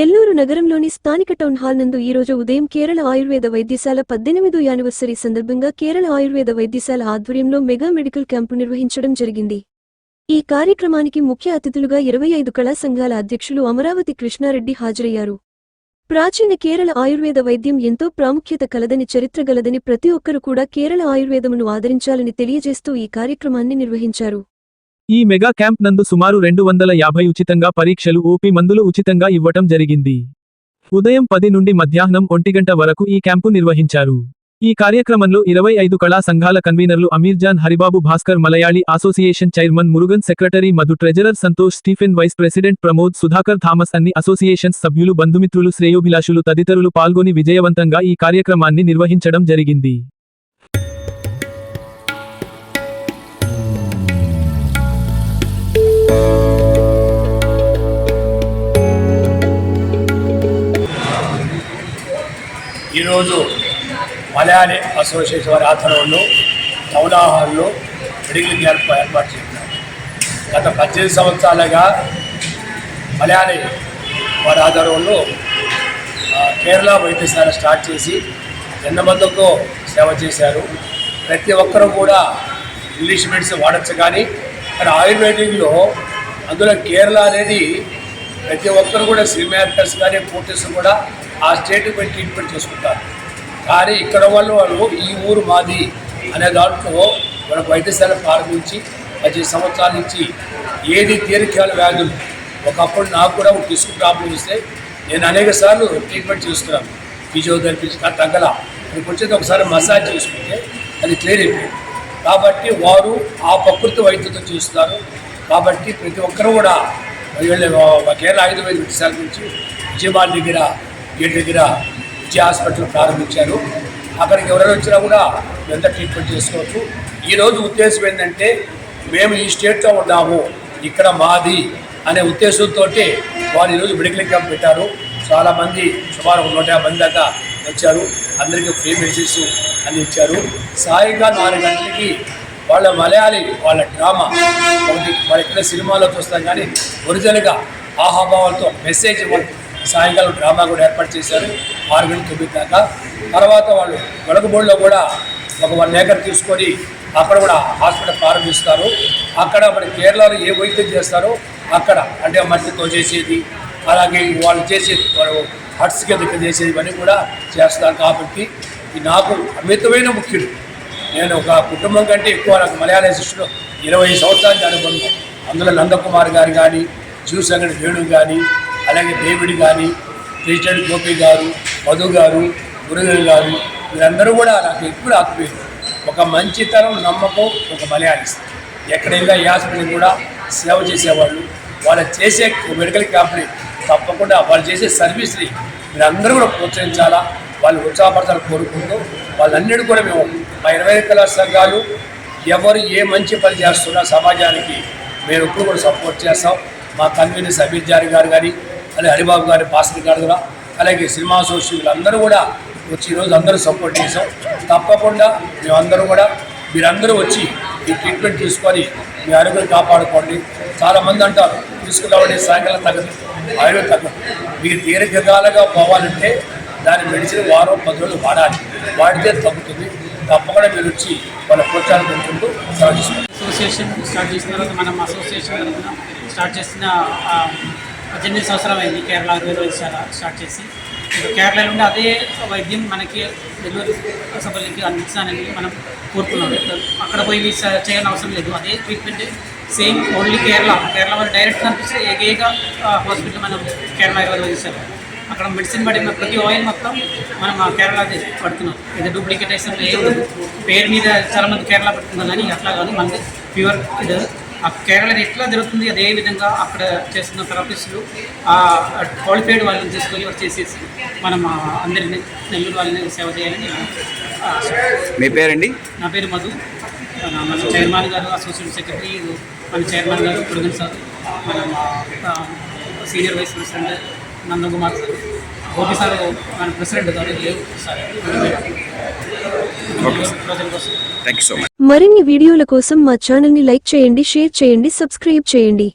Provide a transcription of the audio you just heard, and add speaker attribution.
Speaker 1: నెల్లూరు నగరంలోని స్థానిక town hall నందు ఈరోజు ఉదయం కేరళ ఆయుర్వేద వైద్యశాల పద్దెనిమిదో యానివర్సరీ సందర్భంగా కేరళ ఆయుర్వేద వైద్యశాల ఆధ్వర్యంలో మెగా మెడికల్ క్యాంపు నిర్వహించడం జరిగింది. ఈ కార్యక్రమానికి ముఖ్య అతిథులుగా ఇరవై ఐదు కళా సంఘాల అధ్యక్షులు అమరావతి కృష్ణారెడ్డి హాజరయ్యారు. ప్రాచీన కేరళ ఆయుర్వేద వైద్యం ఎంతో ప్రాముఖ్యత కలదని చరిత్ర గలదని ప్రతి ఒక్కరూ కూడా కేరళ ఆయుర్వేదమును ఆదరించాలని తెలియజేస్తూ ఈ కార్యక్రమాన్ని నిర్వహించారు.
Speaker 2: ఈ మెగా క్యాంప్ నందు సుమారు రెండు వందల యాభై ఉచితంగా పరీక్షలు ఓపీ మందులు ఉచితంగా ఇవ్వటం జరిగింది. ఉదయం పది నుండి మధ్యాహ్నం ఒంటిగంట వరకు ఈ క్యాంపు నిర్వహించారు. ఈ కార్యక్రమంలో ఇరవై ఐదు కళా సంఘాల కన్వీనర్లు Amirjan Haribabu Bhaskar Malayali association chairman Murugan secretary Madhu treasurer Santosh Stephen vice president Pramod Sudhakar Thomas అన్ని అసోసియేషన్స్ సభ్యులు బంధుమిత్రులు శ్రేయోభిలాషులు తదితరులు పాల్గొని విజయవంతంగా ఈ కార్యక్రమాన్ని నిర్వహించడం జరిగింది.
Speaker 3: ఈరోజు మలయాళీ అసోసియేషన్ వారి ఆధ్వర్యంలో టౌన్ హాల్లో మెడికల్ క్యాంప్ ఏర్పాటు చేశారు. గత పద్దెనిమిది సంవత్సరాలుగా మలయాళీ వారి ఆధ్వర్యంలో కేరళ వైద్యశాల స్టార్ట్ చేసి ఎన్నమందితో సేవ చేశారు. ప్రతి ఒక్కరూ కూడా ఇంగ్లీష్ మెడిసిన్ వాడచ్చు కానీ కానీ ఆయుర్వేదిక్లో అందులో కేరళ అనేది ప్రతి ఒక్కరు కూడా సినిమాక్టర్స్ కానీ పోటీస్ కూడా ఆ స్టేట్కి పోయి ట్రీట్మెంట్ చేసుకుంటారు. కానీ ఇక్కడ వాళ్ళు వాళ్ళు ఈ ఊరు మాది అనే దాంట్లో మన వైద్యశాల ప్రారంభించి పది సంవత్సరాల నుంచి ఏది తీరికాల వ్యాధులు. ఒకప్పుడు నాకు కూడా ఒక డిస్క్ ప్రాబ్లం వస్తే నేను అనేక సార్లు ట్రీట్మెంట్ చేస్తున్నాను. ఫిజియోథెరపీ కానీ తగ్గల. ఇక్కడికి వచ్చేది ఒకసారి మసాజ్ చేసుకుంటే అది క్లియర్ అయిపోయింది. కాబట్టి వారు ఆ ప్రకృతి వైద్యతో చేస్తున్నారు కాబట్టి ప్రతి ఒక్కరూ కూడా కేరళ ఆయుర్వేద వైద్యశాల నుంచి విజయవాడ దగ్గర గేట్ దగ్గర విజయ హాస్పిటల్ ప్రారంభించారు. అక్కడికి ఎవరైనా వచ్చినా కూడా ఎంత ట్రీట్మెంట్ చేసుకోవచ్చు. ఈరోజు ఉద్దేశం ఏంటంటే మేము ఈ స్టేట్లో ఉన్నాము ఇక్కడ మాది అనే ఉద్దేశంతో వారు ఈరోజు మెడికల్ క్యాంప్ పెట్టారు. చాలామంది సుమారు నూట యాభై మంది దాకా వచ్చారు. అందరికీ ఫ్రీ మెడిసిన్స్ అందించారు. సాయిగా నాలుగు గంటలకి వాళ్ళ మలయాళీ వాళ్ళ డ్రామా ఒకటి వాళ్ళు ఇక్కడ సినిమాలో చూస్తాం కానీ ఒరిజినల్గా ఆహాభావాలతో మెసేజ్ ఇవ్వాలి సాయంకాలం డ్రామా కూడా ఏర్పాటు చేశారు. ఆరు గంటల తొమ్మిది దాకా. తర్వాత వాళ్ళు గొడగబోడిలో కూడా ఒక వన్ ఏకర్ తీసుకొని అక్కడ కూడా హాస్పిటల్ ప్రారంభిస్తారు. అక్కడ మన కేరళలో ఏ వైద్యం చేస్తారో అక్కడ అంటే మట్టితో చేసేది అలాగే వాళ్ళు చేసేది వాళ్ళు హట్స్ కింద చేసేది ఇవన్నీ కూడా చేస్తారు కాబట్టి నాకు అమితమైన ముఖ్యుడు. నేను ఒక కుటుంబం కంటే ఎక్కువ నాకు మలయాళ శిష్యుడు ఇరవై సంవత్సరాలకి అనుబంధం. అందులో నందకుమార్ గారు కానీ జీవసంగడి వేణు కానీ అలాగే డేవిడ్ కానీ ప్రెసిడెంట్ గోపి గారు మధు గారు మురుగన్ గారు వీరందరూ కూడా నాకు ఎక్కువ ఆత్మీయులు. ఒక మంచితనం నమ్మకం ఒక మలయాళీస్ ఎక్కడైనా ఈ హాస్పిటల్ కూడా సేవ చేసేవాళ్ళు వాళ్ళు చేసే మెడికల్ క్యాంప్ని తప్పకుండా వాళ్ళు చేసే సర్వీస్ని మీరందరూ కూడా ప్రోత్సహించాలా? వాళ్ళు ఉత్సాహపరచాలని కోరుకుంటూ వాళ్ళన్నిటి కూడా మేము మా ఇరవై కళా సంఘాలు ఎవరు ఏ మంచి పని చేస్తున్నా సమాజానికి మేము ఎప్పుడు కూడా సపోర్ట్ చేస్తాం. మా కన్వీనర్ సమీర్ జారి గారు కానీ అలాగే హరిబాబు గారి భాస్కర్ గారు కూడా అలాగే సినిమా అసోసియేషన్ అందరూ కూడా వచ్చి ఈరోజు అందరూ సపోర్ట్ చేసాం తప్పకుండా మేమందరూ కూడా మీరందరూ వచ్చి ఈ ట్రీట్మెంట్ తీసుకొని మీ ఆరోగ్యం కాపాడుకోండి. చాలామంది అంటారు తీసుకున్నామంటే సాయంకాలం తగ్గదు ఆయుర్వేదం తగ్గదు. మీరు దీర్ఘకాలంగా పోవాలంటే దాని మెడిసిన్ వారం పది రోజులు వాడాలి. వాడితే తగ్గుతుంది. తప్పకుండా మీరు వచ్చి వాళ్ళ ప్రోత్సాహం పెంచుకుంటూ స్టార్ట్ చేసుకోండి
Speaker 4: అసోసియేషన్ స్టార్ట్ చేసిన తర్వాత మనం అసోసియేషన్ స్టార్ట్ చేసిన పద్దెనిమిది సంవత్సరం అయింది కేరళ ఆయుర్వేద స్టార్ట్ చేసి. కేరళలో కేరళ నుండి అదే వైద్యం మనకి నెల్లూరు సభలకి అందించాలని మనం కోరుతున్నాం అక్కడ పోయి స- చేయని అవసరం లేదు. అదే treatment same only Kerala. Kerala వాళ్ళు డైరెక్ట్ కనిపిస్తే ఏకైక హాస్పిటల్ మనం కేరళ ఆయుర్వేద చేశారు అక్కడ మెడిసిన్ పడిన ప్రతి ఆయిల్ మొత్తం మనం కేరళ పడుతున్నాం. ఇది డూప్లికేటేషన్ లేదు. పేరు మీద చాలా మంది కేరళ పడుతున్నారు కానీ అట్లా కాదు మనది ప్యూర్ ఇది. ఆ కేరళ ఎట్లా జరుగుతుంది అదే విధంగా అక్కడ చేస్తున్న థెరపిస్టులు ఆ క్వాలిఫైడ్ వాళ్ళని తీసుకొని వచ్చి చేసేసి మనం అందరిని నెల్లూరు వాళ్ళని సేవ చేయాలని.
Speaker 5: మీ పేరండి?
Speaker 4: నా పేరు మధు. మన మన చైర్మన్ గారు అసోసియేట్ సెక్రటరీ మన చైర్మన్ గారు పురుగన్ సార్ మన senior vice president Nandakumar sir. Gopi sir మన ప్రెసిడెంట్ గారు లేవు సార్
Speaker 1: మరిన్ని వీడియోల కోసం మా ఛానల్ని లైక్ చేయండి షేర్ చేయండి సబ్స్క్రైబ్ చేయండి.